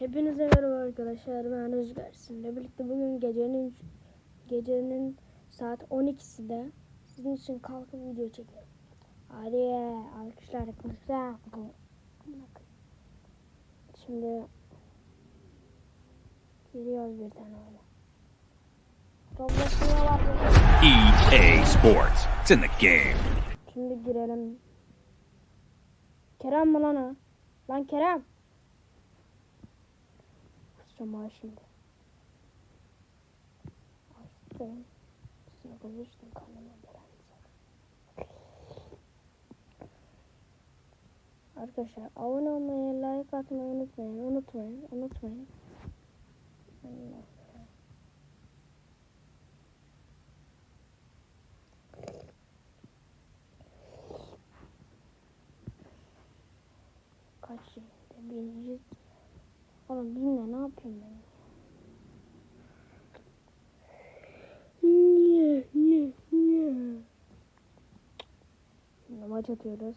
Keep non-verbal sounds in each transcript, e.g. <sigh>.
Hepinize merhaba arkadaşlar. Ben Rüzgar. Sizinle birlikte bugün gecenin gecenin saat 12'sinde sizin için kalkıp video çekiyorum. Hadi alkışlar alkışlar. Şimdi giriyoruz bir tane öyle. EA Sports. It's in the game. Şimdi girelim. Kerem mi lan o? Lan Kerem. Kusacağım ha şimdi. Açtım. Üstüne koymuştum kanıma Arkadaşlar abone olmayı, like atmayı unutmayın. Unutmayın. Unutmayın. Kaç şimdi? Bin yüz. Oğlum binle ne yapıyorum ben? Niye? Niye? Niye? Şimdi maç atıyoruz.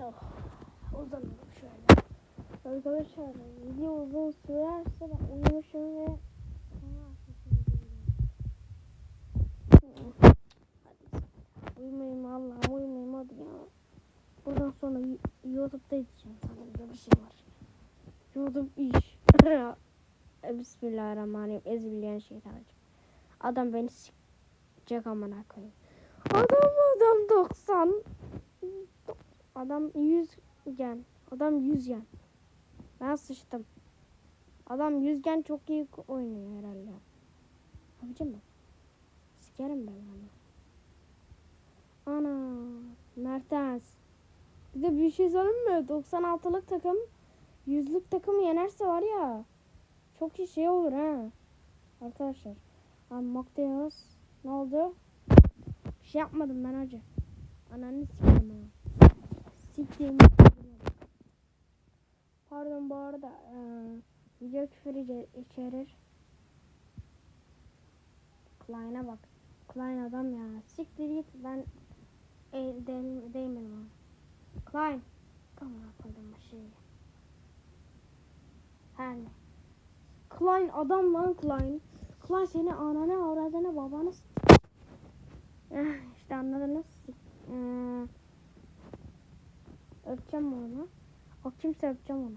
Oh, uzanalım şöyle. Arkadaşlar video uzun sürerse ben uyumuşum ve sonra açmışım Hadi. Uyumayayım Allah'ım uyumayayım hadi ya. Buradan sonra YouTube'da sanırım böyle bir şey var. YouTube iş. <laughs> Bismillahirrahmanirrahim. Ezbilen şeytanacım. Adam beni sikecek amına koyayım. Adam adam 90. Adam 100 gen. Adam 100 gen. Ben sıçtım. Adam 100 gen çok iyi oynuyor herhalde. Abicim mi? Sikerim ben onu. Ana. Mertens. Bir de bir şey söyleyeyim mi? 96'lık takım 100'lük takım yenerse var ya çok iyi şey olur ha. Arkadaşlar. Abi Mokteos. Ne oldu? Bir şey yapmadım ben hacı. Ananı sikeyim ha. Sikeyim. Pardon bu arada eee, video küfür içerir. Klein'a bak. Klein adam ya. Siktir git ben e, değ- değmedim ona. Klein. Kamera koydum bu şeyi. Her ne. Klein adam lan Klein. Klein seni ananı avradını babanı s- Eh, işte anladınız. Ee, öpeceğim onu. O kimse öpeceğim onu.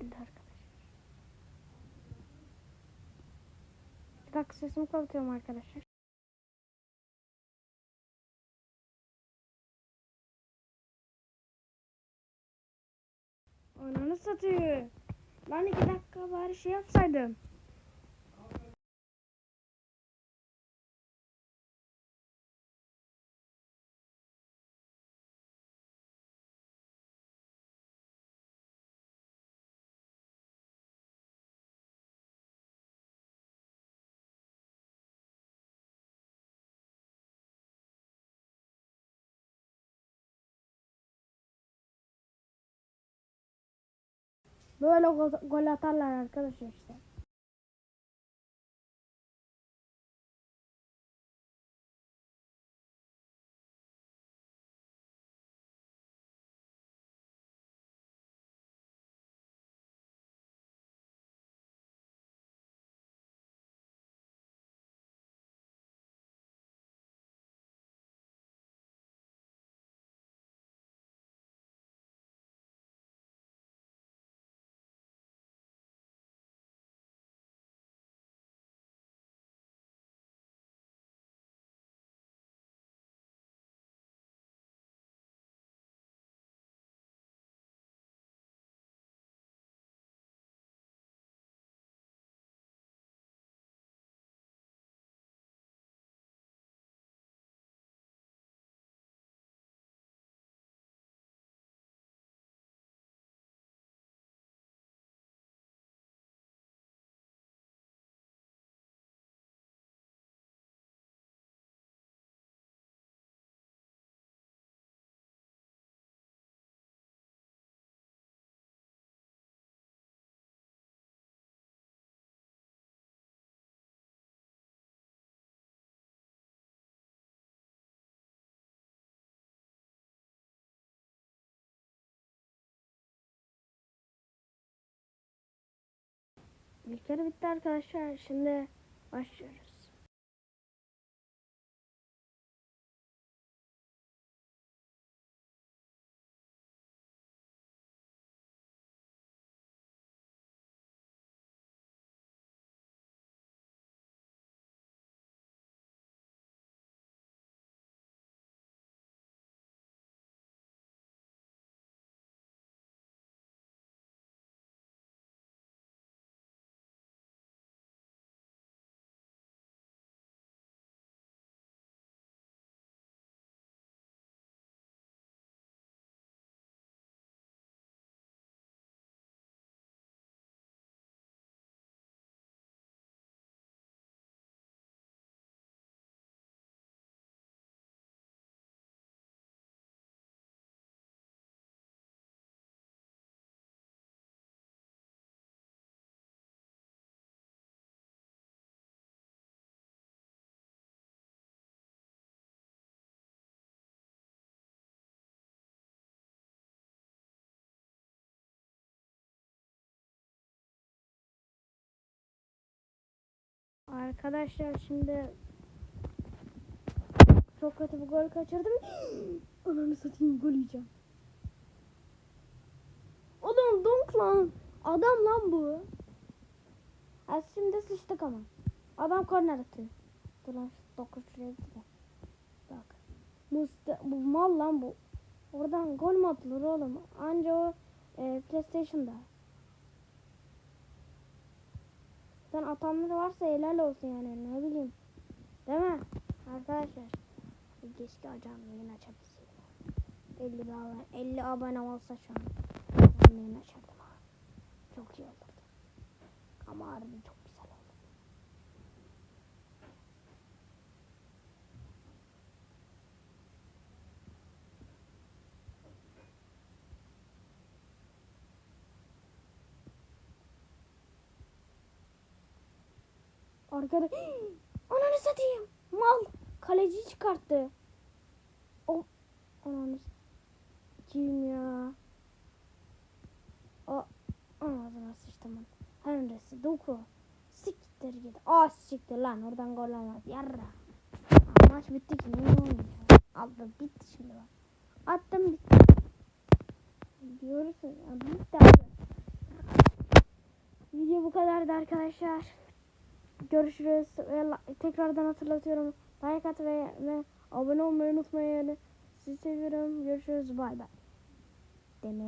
Bir de arkadaşlar. Dakika sesimi kapatıyorum arkadaşlar. Ananı satıyor. Lan iki dakika bari şey yapsaydım. Böyle gol, atarlar arkadaşlar işte. İlk yarı bitti arkadaşlar. Şimdi başlıyoruz. Arkadaşlar şimdi çok kötü bir gol kaçırdım. <gasps> Ananı satayım gol yiyeceğim. Adam donk lan. Adam lan bu. Ha şimdi sıçtık ama. Adam korner atıyor. Dur lan dokuz şuraya gidelim. Bak. Musta bu mal lan bu. Oradan gol mü atılır oğlum? Anca o e, PlayStation'da. Sen atanları varsa helal olsun yani ne bileyim. Değil mi? Arkadaşlar. Keşke acam yayın açabilseydim. 50 bir abone, 50 abone olsa şu an. Yayın açardım. Çok iyi olurdu. Ama harbi çok güzel oldu. Arkada <gasps> ananı satayım. Mal kaleci çıkarttı. O ananı kim ya? O ağzına sıçtım ben. Henry'si doku. Siktir git. Aa siktir lan oradan gol olmaz. Yarra. Aa, Maç bitti ki ne oynayacağım? Aldım bitti şimdi bak. Attım bitti. Diyorsun ya bitti abi. Video bu kadardı arkadaşlar. Görüşürüz ve tekrardan hatırlatıyorum. Like at ve, ve abone olmayı unutmayın. Sizi seviyorum. Görüşürüz. Bay bay. Demeyin.